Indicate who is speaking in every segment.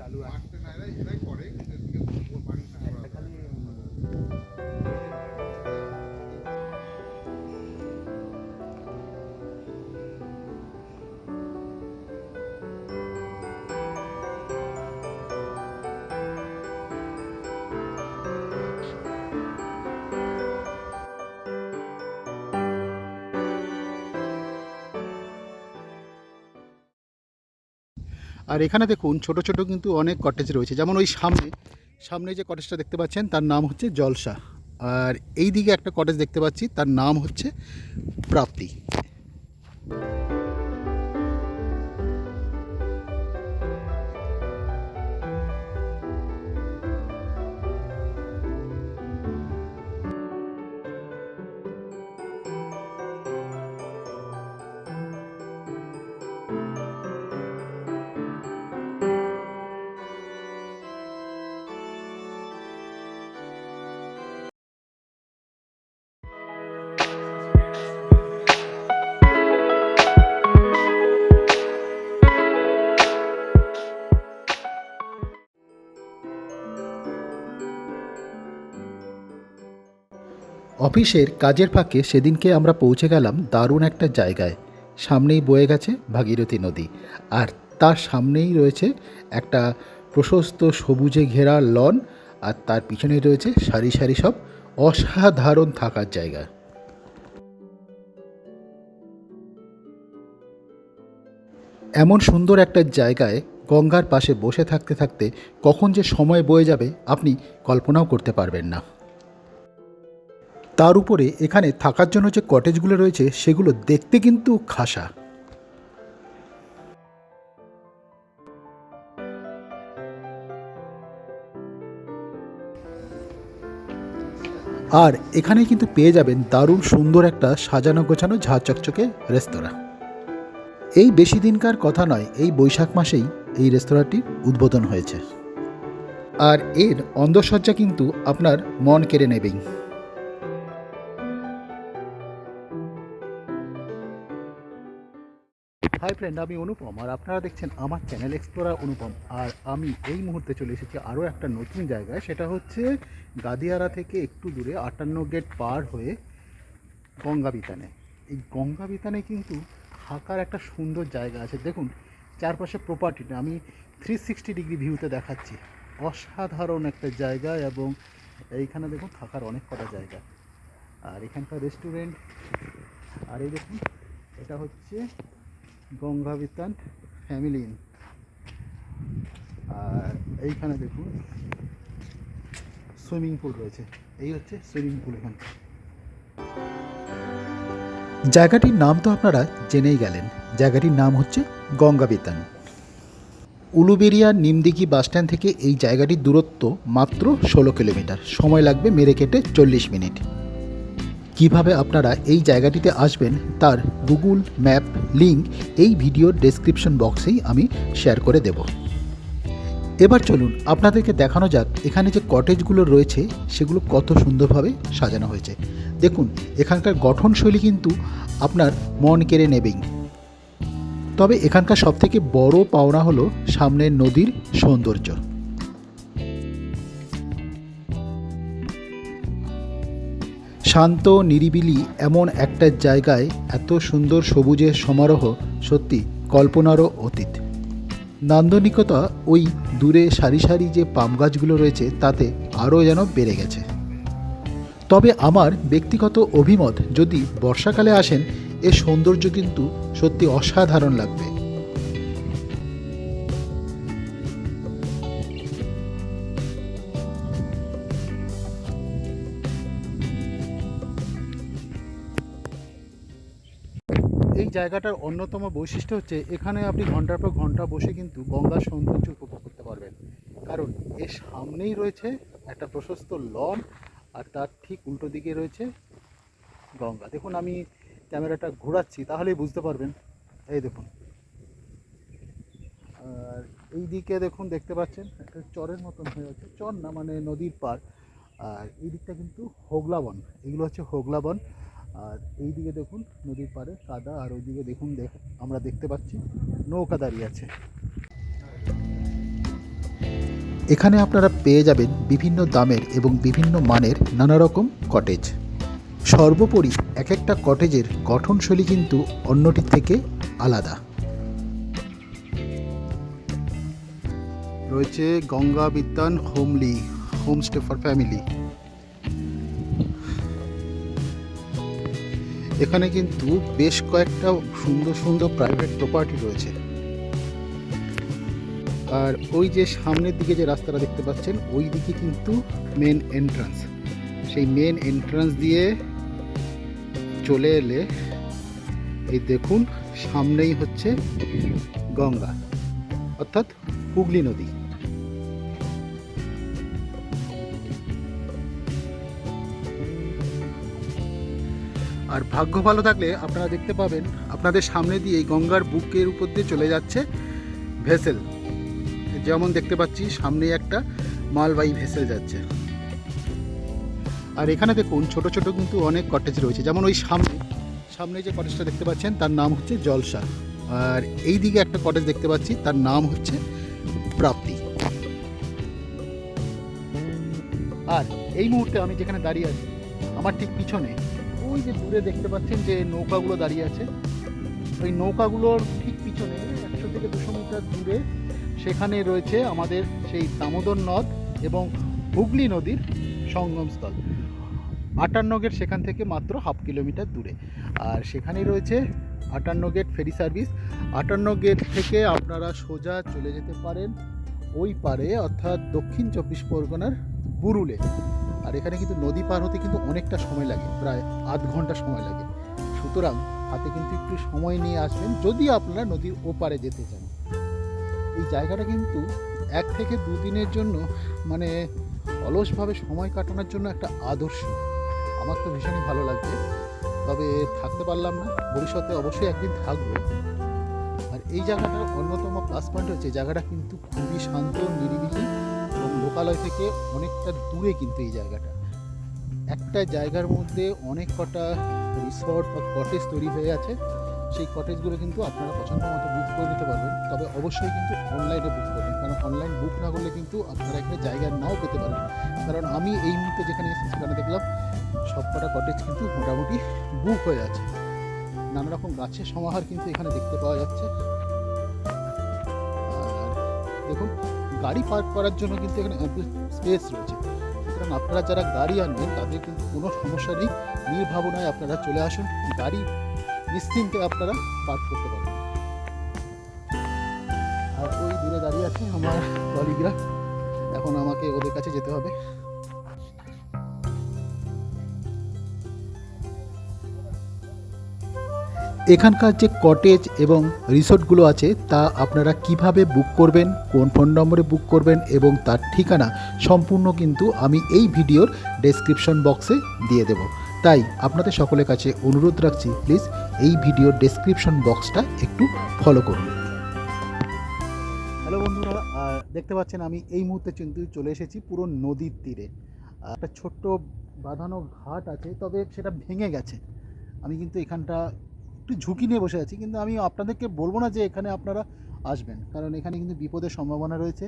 Speaker 1: চালু আছে।
Speaker 2: আর এখানে দেখুন, ছোট ছোট কিন্তু অনেক কটেজ রয়েছে। যেমন ওই সামনে সামনে যে কটেজটা দেখতে পাচ্ছেন, তার নাম হচ্ছে জলসা। আর এই দিকে একটা কটেজ দেখতে পাচ্ছি, তার নাম হচ্ছে প্রাপ্তি। অফিসের কাজের ফাঁকে সেদিনকে আমরা পৌঁছে গেলাম দারুণ একটা জায়গায়। সামনেই বয়ে গেছে ভাগীরথী নদী আর তার সামনেই রয়েছে একটা প্রশস্ত সবুজে ঘেরা লন আর তার পিছনেই রয়েছে সারি সারি সব অসাধারণ থাকার জায়গা। এমন সুন্দর একটা জায়গায় গঙ্গার পাশে বসে থাকতে থাকতে কখন যে সময় বয়ে যাবে আপনি কল্পনাও করতে পারবেন না। তার উপরে এখানে থাকার জন্য যে কটেজগুলো রয়েছে, সেগুলো দেখতে কিন্তু খাসা। আর এখানে কিন্তু পেয়ে যাবেন দারুণ সুন্দর একটা সাজানো গোছানো ঝাঁ চকচকে রেস্তোরাঁ। এই বেশি দিনকার কথা নয়, এই বৈশাখ মাসেই এই রেস্তোরাঁটির উদ্বোধন হয়েছে। আর এর অন্দরসজ্জা কিন্তু আপনার মন কেড়ে নেবেই। হাই ফ্রেন্ড আমি অনুপম, আর আপনারা দেখছেন আমার চ্যানেল এক্সপ্লোরার অনুপম। আর আমি এই মুহূর্তে চলে এসেছি আরও একটা নতুন জায়গায়, সেটা হচ্ছে গাদিয়ারা থেকে একটু দূরে আটান্ন গেট পার হয়ে গঙ্গা বিতানে। এই গঙ্গা বিতানে কিন্তু থাকার একটা সুন্দর জায়গা আছে। দেখুন, চারপাশে প্রপার্টিটা আমি থ্রি সিক্সটি ডিগ্রি ভিউতে দেখাচ্ছি। অসাধারণ একটা জায়গা এবং এইখানে দেখুন থাকার অনেক কটা জায়গা। আর এখানকার রেস্টুরেন্ট আর এই দেখুন, এটা হচ্ছে গঙ্গা বিতান ফ্যামিলি ইন আর এইখানে দেখুন সুইমিং পুল রয়েছে। এই হচ্ছে সুইমিং পুল এখানে। জায়গাটির নাম তো আপনারা জেনেই গেলেন। জায়গাটির নাম হচ্ছে গঙ্গা বিতান উলুবেরিয়া নিমদিঘি বাসস্ট্যান্ড থেকে এই জায়গাটির দূরত্ব মাত্র ষোলো কিলোমিটার। সময় লাগবে মেরে কেটে চল্লিশ মিনিট। কীভাবে আপনারা এই জায়গাটিতে আসবেন তার গুগল ম্যাপ লিংক এই ভিডিওর ডেসক্রিপশন বক্সেই আমি শেয়ার করে দেব। এবার চলুন আপনাদেরকে দেখানো যাক এখানে যে কটেজগুলো রয়েছে সেগুলো কত সুন্দরভাবে সাজানো হয়েছে। দেখুন, এখানকার গঠনশৈলী কিন্তু আপনার মন কেড়ে নেবেই। তবে এখানকার সবথেকে বড় পাওনা হলো সামনের নদীর সৌন্দর্য। শান্ত, নিরিবিলি এমন একটা জায়গায় এত সুন্দর সবুজের সমারোহ সত্যি কল্পনারও অতীত। নান্দনিকতা ওই দূরে সারি সারি যে পাম গাছগুলো রয়েছে, তাতে আরও যেন বেড়ে গেছে। তবে আমার ব্যক্তিগত অভিমত, যদি বর্ষাকালে আসেন এর সৌন্দর্য কিন্তু সত্যি অসাধারণ লাগবে। জায়গাটার অন্যতম বৈশিষ্ট্য হচ্ছে এখানে আপনি ঘণ্টার পর ঘণ্টা বসে কিন্তু গঙ্গার সৌন্দর্য উপভোগ করতে পারবেন। কারণ এর সামনেই রয়েছে একটা প্রশস্ত লন আর তার ঠিক উল্টো দিকে রয়েছে গঙ্গা। দেখুন, আমি ক্যামেরাটা ঘোরাচ্ছি, তাহলেই বুঝতে পারবেন। এই দেখুন। আর এই দিকে দেখুন, দেখতে পাচ্ছেন, একটা চরের মতন হয়ে আছে। চর না মানে নদীর পার আর এই দিকটা কিন্তু হোগলা বন এগুলো হচ্ছে হোগলা বন আর এই দিকে দেখুন নদীর পাড়ে কাদা, আর ওই দিকে দেখুন দেখ, আমরা দেখতে পাচ্ছি নৌকা দাঁড়িয়ে আছে। এখানে আপনারা পেয়ে যাবেন বিভিন্ন দামের এবং বিভিন্ন মানের নানা রকম কটেজ সর্বোপরি এক একটা কটেজের গঠনশৈলী কিন্তু অন্যটির থেকে আলাদা। রয়েছে গঙ্গা বিদ্যান হোমলি, হোমস্টে ফর ফ্যামিলি। এখানে কিন্তু বেশ কয়েকটা সুন্দর সুন্দর প্রাইভেট প্রপার্টি রয়েছে। আর ওই যে সামনের দিকে যে রাস্তাটা দেখতে পাচ্ছেন, ওই দিকে কিন্তু মেন এন্ট্রান্স সেই মেন এন্ট্রান্স দিয়ে চলে এলে এই দেখুন, সামনেই হচ্ছে গঙ্গা, অর্থাৎ হুগলি নদী। আর ভাগ্য ভালো থাকলে আপনারা দেখতে পাবেন আপনাদের সামনে দিয়ে এই গঙ্গার বুকের উপর দিয়ে চলে যাচ্ছে ভেসেল। যেমন দেখতে পাচ্ছি, সামনে একটা মালবাহী ভেসেল যাচ্ছে। আর এখানে দেখুন, ছোট ছোট কিন্তু অনেক কটেজ রয়েছে। যেমন ওই সামনে সামনে যে কটেজটা দেখতে পাচ্ছেন, তার নাম হচ্ছে জলসা। আর এই দিকে একটা কটেজ দেখতে পাচ্ছি, তার নাম হচ্ছে প্রাপ্তি। আর এই মুহূর্তে আমি যেখানে দাঁড়িয়ে আছি, আমার ঠিক পিছনে ওই যে দূরে দেখতে পাচ্ছেন যে নৌকাগুলো দাঁড়িয়ে আছে। ওই নৌকাগুলোর ঠিক পিছনে একশো থেকে দুশো মিটার দূরে সেখানে রয়েছে আমাদের সেই দামোদর নদ এবং হুগলি নদীর সঙ্গমস্থল আটান্ন গেট সেখান থেকে মাত্র হাফ কিলোমিটার দূরে। আর সেখানেই রয়েছে আটান্ন গেট ফেরি সার্ভিস। আটান্ন গেট থেকে আপনারা সোজা চলে যেতে পারেন ওই পারে, অর্থাৎ দক্ষিণ চব্বিশ পরগনার বুরুলে। আর এখানে কিন্তু নদী পার হতে কিন্তু অনেকটা সময় লাগে, প্রায় আধ ঘণ্টা সময় লাগে। সুতরাং হাতে কিন্তু একটু সময় নিয়ে আসবেন যদি আপনারা নদীর ওপারে যেতে চান। এই জায়গাটা কিন্তু এক থেকে দুদিনের জন্য মানে অলসভাবে সময় কাটানোর জন্য একটা আদর্শ। আমার তো ভীষণই ভালো লাগছে। তবে থাকতে পারলাম না, ভবিষ্যতে অবশ্যই একদিন থাকব। আর এই জায়গাটার অন্যতম প্লাস পয়েন্ট হচ্ছে, জায়গাটা কিন্তু খুবই শান্ত, নিরিবিলি। লোকালয় থেকে অনেকটা দূরে কিন্তু এই জায়গাটা। একটা জায়গার মধ্যে অনেক কটা রিসর্ট বা কটেজ তৈরি হয়ে আছে। সেই কটেজগুলো কিন্তু আপনারা পছন্দ মতো বুক করে নিতে পারবেন। তবে অবশ্যই কিন্তু অনলাইনে বুক করবেন কারণ অনলাইন বুক না করলে কিন্তু আপনারা এখানে জায়গা নাও পেতে পারেন কারণ আমি এই মুহূর্তে যেখানে এসেছি সেখানে দেখলাম সব কটা কটেজ কিন্তু মোটামুটি বুক হয়ে আছে। নানা রকম গাছের সমাহার কিন্তু এখানে দেখতে পাওয়া যাচ্ছে। আর দেখুন গাড়ি পার্ক করার জন্য কিন্তু এখানে স্পেস রয়েছে। সুতরাং আপনারা যারা গাড়ি আনবেন, তাদের কিন্তু কোনো সমস্যা নেই। নির্ভাবনায় আপনারা চলে আসুন। গাড়ি নিশ্চিন্তে আপনারা পার্ক করতে পারেন আর ওই দূরে দাঁড়িয়ে আছে আমার কলিগরা এখন আমাকে ওদের কাছে যেতে হবে। এখানকার যে কটেজ এবং রিসোর্টগুলো আছে, তা আপনারা কীভাবে বুক করবেন, কোন ফোন নম্বরে বুক করবেন এবং তার ঠিকানা সম্পূর্ণ কিন্তু আমি এই ভিডিওর ডেসক্রিপশন বক্সে দিয়ে দেব। তাই আপনাদের সকলের কাছে অনুরোধ রাখছি প্লিজ এই ভিডিওর ডেসক্রিপশন বক্সটা একটু ফলো করুন। হ্যালো বন্ধুরা দেখতে পাচ্ছেন আমি এই মুহূর্তে কিন্তু চলে এসেছি পুরো নদীর তীরে। একটা ছোট্ট বাঁধানো ঘাট আছে, তবে সেটা ভেঙে গেছে। আমি কিন্তু এখানটা একটু ঝুঁকি নিয়ে বসে আছি, কিন্তু আমি আপনাদেরকে বলব না যে এখানে আপনারা আসবেন। কারণ এখানে কিন্তু বিপদের সম্ভাবনা রয়েছে।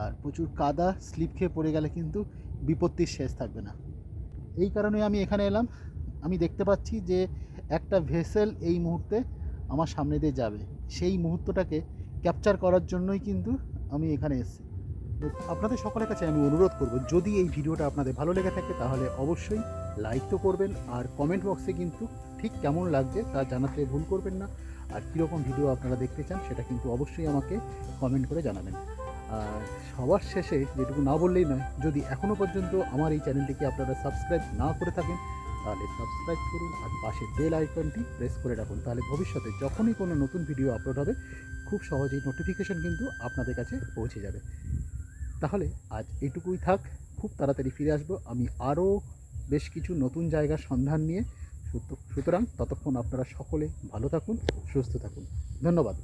Speaker 2: আর প্রচুর কাদা, স্লিপ খেয়ে পড়ে গেলে কিন্তু বিপত্তির শেষ থাকবে না। এই কারণে আমি এখানে এলাম। আমি দেখতে পাচ্ছি যে একটা ভেসেল এই মুহূর্তে আমার সামনে দিয়ে যাবে। সেই মুহূর্তটাকে ক্যাপচার করার জন্যই কিন্তু আমি এখানে এসেছি। আপনাদের সকলের কাছে আমি অনুরোধ করব, যদি এই ভিডিওটা আপনাদের ভালো লেগে থাকে তাহলে অবশ্যই লাইক তো করবেন আর কমেন্ট বক্সে কিন্তু ঠিক কেমন লাগছে তা জানাতে ভুল করবেন না। আর কীরকম ভিডিও আপনারা দেখতে চান সেটা কিন্তু অবশ্যই আমাকে কমেন্ট করে জানাবেন। আর সবার শেষে যেটুকু না বললেই নয়, যদি এখনও পর্যন্ত আমার এই চ্যানেলটিকে আপনারা সাবস্ক্রাইব না করে থাকেন, তাহলে সাবস্ক্রাইব করুন আর পাশে বেল আইকনটি প্রেস করে রাখুন। তাহলে ভবিষ্যতে যখনই কোনো নতুন ভিডিও আপলোড হবে, খুব সহজেই নোটিফিকেশন কিন্তু আপনাদের কাছে পৌঁছে যাবে। তাহলে আজ এটুকুই থাক, খুব তাড়াতাড়ি ফিরে আসব। আমি আরও বেশ কিছু নতুন জায়গার সন্ধান নিয়ে সুতরাং ততক্ষণ আপনারা সকলে ভালো থাকুন সুস্থ থাকুন। ধন্যবাদ।